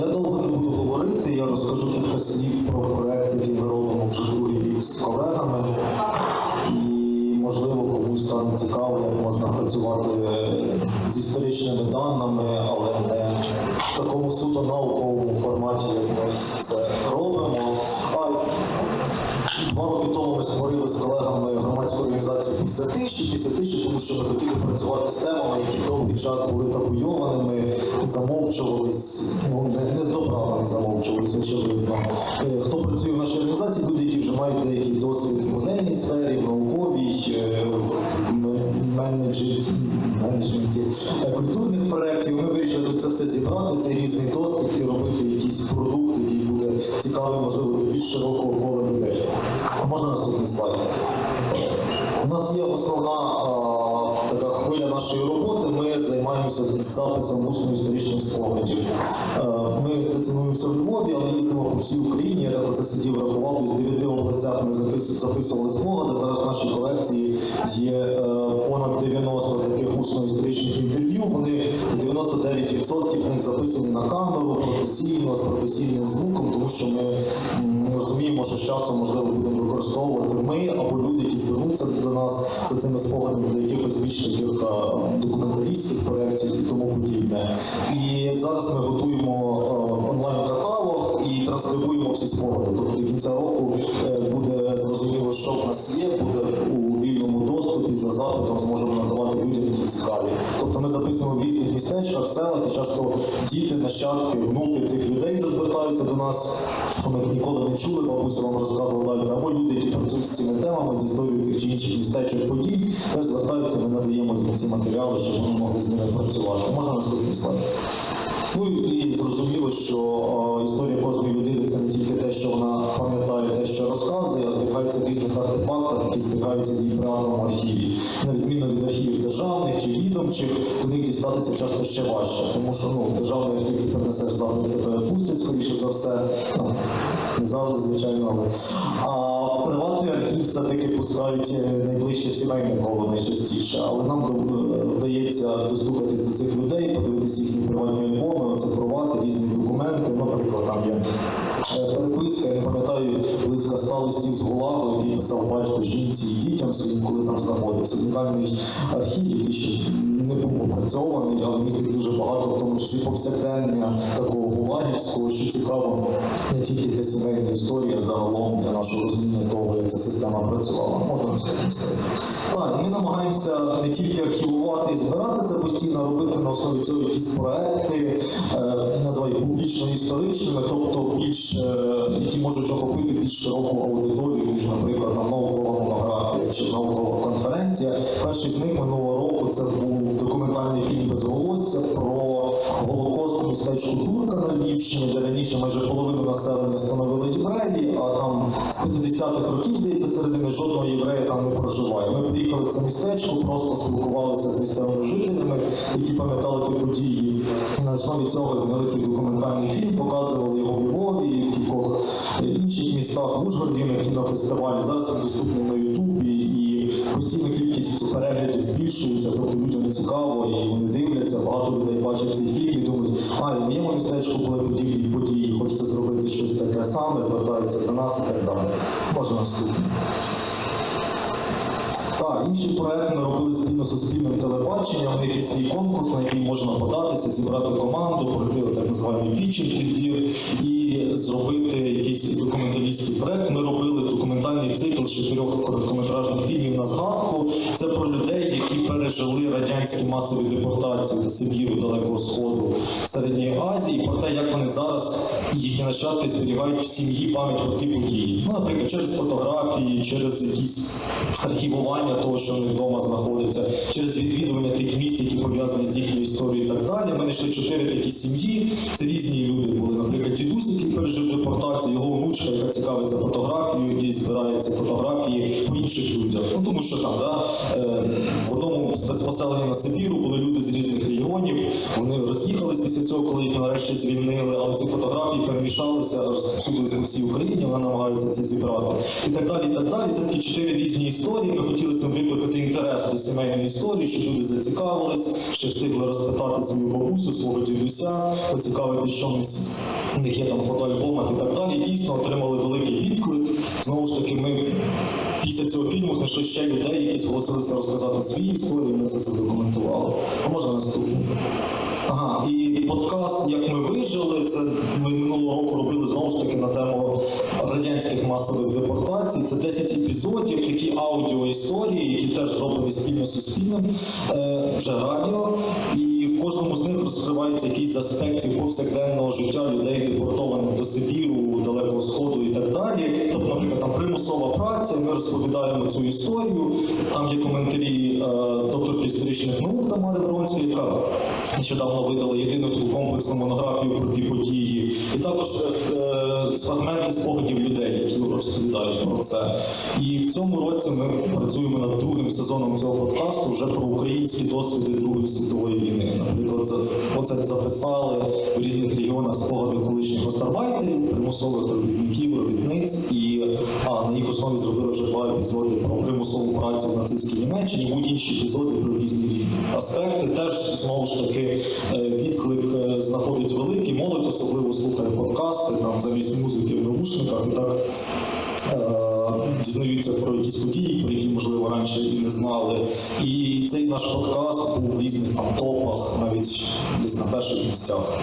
я довго не буду говорити. Я розкажу кілька слів про проект, який ми робимо вже другий рік з колегами. І можливо комусь стане цікаво, як можна працювати з історичними даними, але не в такому суто науковому форматі, як ми це робимо. А Два роки тому ми створили з колегами організацію після тиші, після тиші, тому що ми хотіли працювати з темами, які довгий час були табуйованими, замовчувались, ну не, не з добра вони замовчувались, очевидно. Е, Хто працює в нашій організації, люди, які вже мають деякий досвід в музейній сфері, в науковій, е, в м- менеджменті е, культурних проєктів. Ми вирішили це все зібрати, цей різний досвід і робити якийсь продукт, який буде цікавий, можливо, для більш широкого кола людей. Можна наступний слайд? У нас є основна а, така хвиля нашої роботи. Ми займаємося записом усно-історичних спогадів. Е, Ми стаціонуємося в Львові, але їздимо по всій Україні. Я так оце сидів, рахував, десь в 9 областях ми записували спогади. Зараз в нашій колекції є е, понад 90 таких усно-історичних інтерв'ю. Вони 99% з них записані на камеру професійно, з професійним звуком, тому що ми розуміємо, що з часом можливо будемо використовувати ми або люди, які звернуться до нас за цими спогадами до якихось більш таких документалістських проєктів і тому подібне. І зараз ми готуємо онлайн-каталог і транскрибуємо всі спогади. Тобто до кінця року е, буде зрозуміло, що в нас є, буде у доступі за запитом зможемо надавати людям, які цікаві. Тобто ми записуємо в різних містечках, селах, і часто діти, нащадки, внуки цих людей вже звертаються до нас, що ми ніколи не чули, бабуся вам розказувала далі, або люди, які працюють з цими темами, з історією тих чи інших містечок подій, теж звертаються, ми надаємо їм ці матеріали, щоб вони могли з ними працювати. Можна наступний слайд. Ну і зрозуміло, що е, історія кожної людини це не тільки те, що вона пам'ятає, те, що розказує, а зберігається в різних артефактах, які зберігаються в її правому архіві. На відміну від архівів державних чи відомчих, до них дістатися часто ще важче, тому що ну, державний архів ти принесеш завжди тебе пустять, скоріше за все. Ну, не завжди, звичайно, але. А приватний архів все-таки пускають е, найближче сімейне коло найчастіше, але нам вдається достукатись до цих людей, подивитися їхні приватні альбоми, оцифрувати різні документи. Наприклад, там є е, переписка, я не пам'ятаю, близько ста листів з Гулагу, який писав батько жінці і дітям своїм, коли там знаходився. Унікальний архів, який ще не був опрацьований, але містить дуже багато, в тому числі повсякдення такого гулагівського, що цікаво не тільки для сімейної історії, а загалом для нашого розуміння того, як ця система працювала. Можна наступний слайд. Так, ми намагаємося не тільки архівувати і збирати це постійно, робити на основі цього якісь проекти, е, називаю публічно-історичними, тобто більш е, які можуть охопити більш широку аудиторію, ніж, наприклад, там наукова монографія чи наукова конференція. Перший з них минулого року це був документальний фільм Безголосся про Голокост у містечку Турка на Львівщині, де раніше майже половину населення становили євреї, а там з 50-х років, здається, середини жодного єврея там не проживає. Ми приїхали в це містечко, просто спілкувалися з місцевими жителями, які пам'ятали ті події. І на основі цього зняли цей документальний фільм, показували його в Львові в кількох інших містах в Ужгороді на кінофестивалі. Зараз він доступний на Постійна кількість переглядів збільшується, тобто людям цікаво і вони дивляться. Багато людей бачать цей фільм і думають, а в моєму містечку були подібні події, хочеться зробити щось таке саме, звертаються до нас і так далі. Можна наступний. Так, інший проект ми робили спільно з суспільним телебаченням. У них є свій конкурс, на який можна податися, зібрати команду, пройти так званий пітчинг відбір зробити якийсь документалістський проект. Ми робили документальний цикл з чотирьох короткометражних фільмів на згадку. Це про людей, які пережили радянські масові депортації до Сибіру, Далекого Сходу, Середньої Азії, і про те, як вони зараз їхні нащадки зберігають в сім'ї пам'ять про ті події. Ну, наприклад, через фотографії, через якісь архівування того, що в них вдома знаходиться, через відвідування тих місць, які пов'язані з їхньою історією і так далі. Ми знайшли чотири такі сім'ї. Це різні люди були. Наприклад, дідусь, який пережив депортацію, його внучка, яка цікавиться фотографією і збирає ці фотографії по інших людях. Ну тому що там, да, е, в одному спецпоселенні на Сибіру були люди з різних регіонів. Вони роз'їхались після цього, коли їх нарешті звільнили, але ці фотографії перемішалися, розповсюдилися по всій Україні. Вона намагається це зібрати і так далі. І так далі. Це такі чотири різні історії. Ми хотіли цим викликати інтерес до сімейної історії, щоб люди зацікавились, ще встигли розпитати свою бабусю, свого дідуся, поцікавити, що в в них є там в фотоальбомах і так далі. Дійсно отримали великий відклик. Знову ж таки, ми після цього фільму знайшли ще людей, які зголосилися розказати свої історії. Ми це задокументували. А можна наступний? Ага, і подкаст Як ми вижили, це ми минулого року робили знову ж таки на тему радянських масових депортацій. Це 10 епізодів, такі аудіоісторії, які теж зроблені спільно з суспільним е, вже радіо. І в кожному з них розкривається якийсь з аспектів повсякденного життя людей, депортованих до Сибіру, Далекого Сходу і так далі. Тобто, наприклад, там примусова праця, ми розповідаємо цю історію. Там є коментарі докторки історичних наук Тамари Бронської, яка нещодавно видала єдину таку комплексну монографію про ті події, і також е, е, фрагменти спогадів людей, які розповідають про це. І в цьому році ми працюємо над другим сезоном цього подкасту вже про українські досвіди Другої світової війни. Наприклад, оце записали в різних регіонах спогади колишніх гастарбайтерів, примусових робітників, робітниць, і а, на їх основі зробили вже два епізоди про примусову працю в нацистській Німеччині, будь інші епізоди про різні різні аспекти. Теж знову ж таки е, відклик е, знаходить великий. Молодь особливо слухає подкасти там замість музики в навушниках і так. е, Дізнаються про якісь події, про які можливо раніше і не знали. І цей наш подкаст був в різних там топах, навіть десь на перших місцях.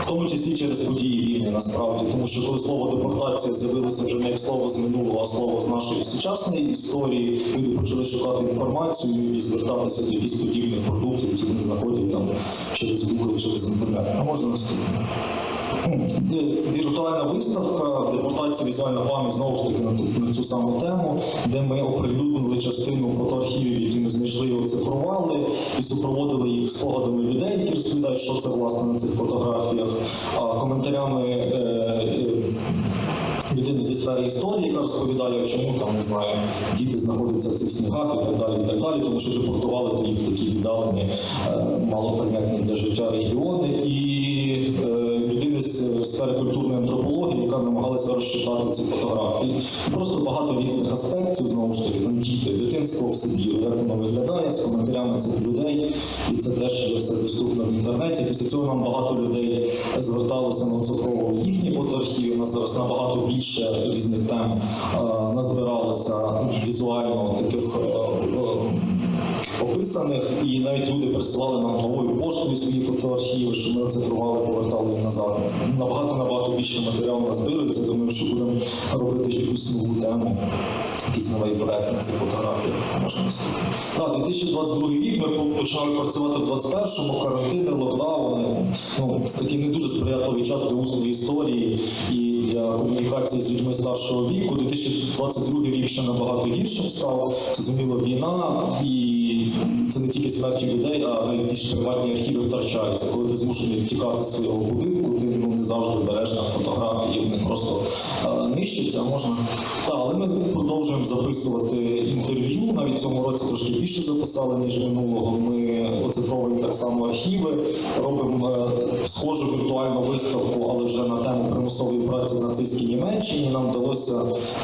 В тому числі через події війни насправді, тому що коли слово депортація з'явилося вже не як слово з минулого, а слово з нашої сучасної історії, люди почали шукати інформацію і звертатися до якихось подібних продуктів, які вони знаходять там через Google, через інтернет. А можна наступне. Віртуальна виставка депортація візуальна пам'ять знову ж таки на ту на цю саму тему, де ми оприлюднили частину фотоархівів, які ми знайшли і оцифрували, і супроводили їх спогадами людей, які розповідають, що це власне на цих фотографіях, коментарями. Е, е, сфери історії, яка розповідає, чому там не знаю, діти знаходяться в цих снігах і так далі, і так далі, тому що депортували то їх такі віддалені, е, малоприйнятні для життя регіони, і е, людини з сфери культурної антропології, яка намагалася розчитати ці фотографії. Просто багато різних аспектів, знову ж таки, там діти, дитинство в Сибіру, як воно виглядає з коментарями цих людей, і це теж є все доступно в інтернеті. Після цього нам багато людей зверталося на оцифровували їхні фотоархіви. У нас зараз набагато більше різних тем е, назбиралося візуально таких. Описаних, і навіть люди присилали нам новою поштою свої фотоархіви, що ми оцифрували, повертали їм назад. Набагато набагато більше матеріалу назбирується. Думаю, що будемо робити якусь нову тему, якийсь новий проект на цих фотографіях. Може наступний. Так, 2022 рік ми почали працювати в 21-му, карантини, локдауни. Ну, такий не дуже сприятливий час для усної історії і для комунікації з людьми старшого віку. 2022 рік ще набагато гіршим став. Зрозуміло, війна і це не тільки смерті людей, а навіть ж приватні архіви втрачаються. Коли ти змушений втікати з свого будинку, ти ну, не завжди береш на фотографії, вони просто а, нищаться. Можна та, але ми продовжуємо записувати інтерв'ю. Навіть цьому році трошки більше записали ніж минулого. Ми оцифровуємо так само архіви, робимо е, схожу віртуальну виставку, але вже на тему примусової праці в нацистській Німеччині. Нам вдалося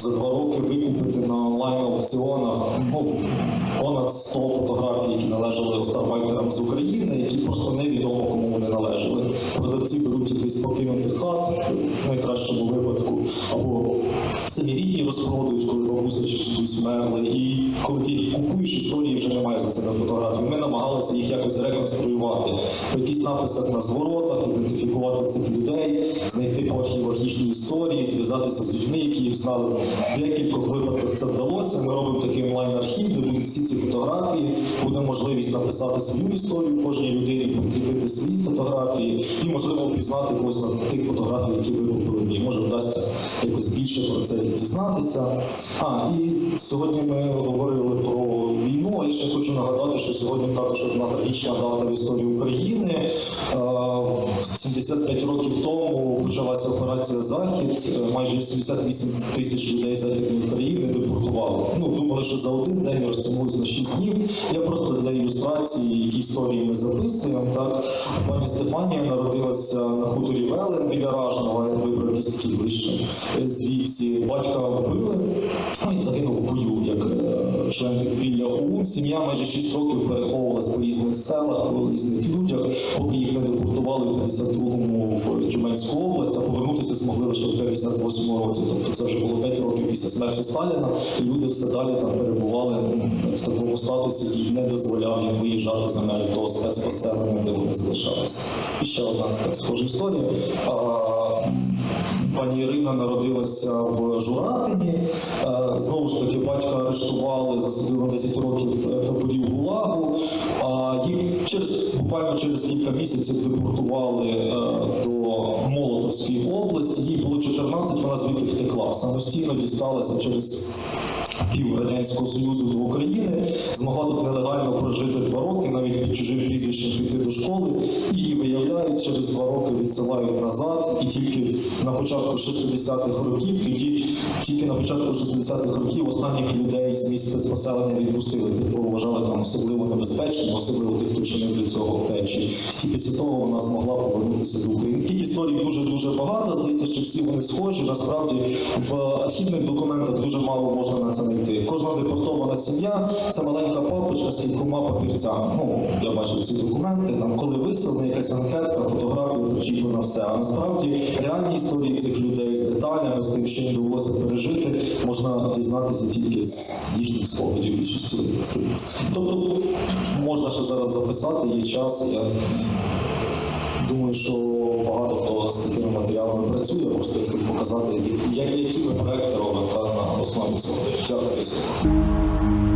за два роки викупити на онлайн-аукціонах ну, понад 100 фотографій, які належали остарбайтерам з України, які просто невідомо кому вони належали. Продавці беруть якийсь покинутих хат в найкращому випадку, або самі рідні розпродають, коли бабуся чи дідусь вмерли. І коли ти купуєш, історії вже немає за цими фотографіями. Ми намагалися їх якось реконструювати по якихось написах на зворотах, ідентифікувати цих людей, знайти по архівах історії, зв'язатися з людьми, які їх знали. В декількох випадках це вдалося. Ми робимо такий онлайн-архів, де будуть всі ці фотографії, буде можливість написати свою історію кожній людині, фотографії і, можливо, впізнати когось на тих фотографіях, які ви купили. Може вдасться якось більше про це дізнатися. А, і сьогодні ми говорили про війну. а Я ще хочу нагадати, що сьогодні також одна трагічна дата в історії України. Е, 75 років тому почалася операція Захід. Е, Майже 88 тисяч людей західної країни депортували. Ну думали, що за один день розтягнулися на 6 днів. Я просто для ілюстрації, які історії ми записуємо. Так пані Стефанія народилася на хуторі Велен біля Ражного. Ви десь ближче. Е, Звідси батька вбили, він загинув в бою як е, член підпілля ОУН. Сім'я майже 6 років переховувалась по різних селах, по різних людях, поки їх не депортували в 52-му в Тюменську область, а повернутися змогли лише в 58-му році. Тобто це вже було 5 років після смерті Сталіна, і люди все далі там перебували в такому статусі, який не дозволяв їм виїжджати за межі того спецпоселення, де вони залишалися. І ще одна така схожа історія. Пані Ірина народилася в Журатині. Е, Знову ж таки, батька арештували, засудили на 10 років е, таборів ГУЛАГу. А їх через буквально через кілька місяців депортували е, до Молотовської області. Їй було 14, вона звідти втекла. Самостійно дісталася через пів радянського союзу до України, змогла тут нелегально прожити два роки, навіть під чужим прізвищем піти до школи. Її виявляють через два роки відсилають назад, і тільки на початку 60-х років, тоді тільки на початку 60-х років останніх людей з місць спецпоселення відпустили, тих, кого вважали там особливо небезпечними, особливо тих, хто чинив для цього втечі. І після того вона змогла повернутися до України. Таких історій дуже дуже багато. Здається, що всі вони схожі. Насправді в архівних документах дуже мало можна на це знайти. Кожна депортована сім'я це маленька папочка з кількома папірцями. Ну я бачив ці документи. Там коли виселена, якась анкетка, фотографія причіплена все. А насправді реальні історії цих людей з деталями, з тим, що їм довелося пережити, можна дізнатися тільки з їхніх спогадів більшості. Тобто можна ще зараз записати, є час. Я Думаю, що багато хто з такими матеріалами працює, просто хотів показати, як, які ми проекти робимо та на основі цього. Дякую.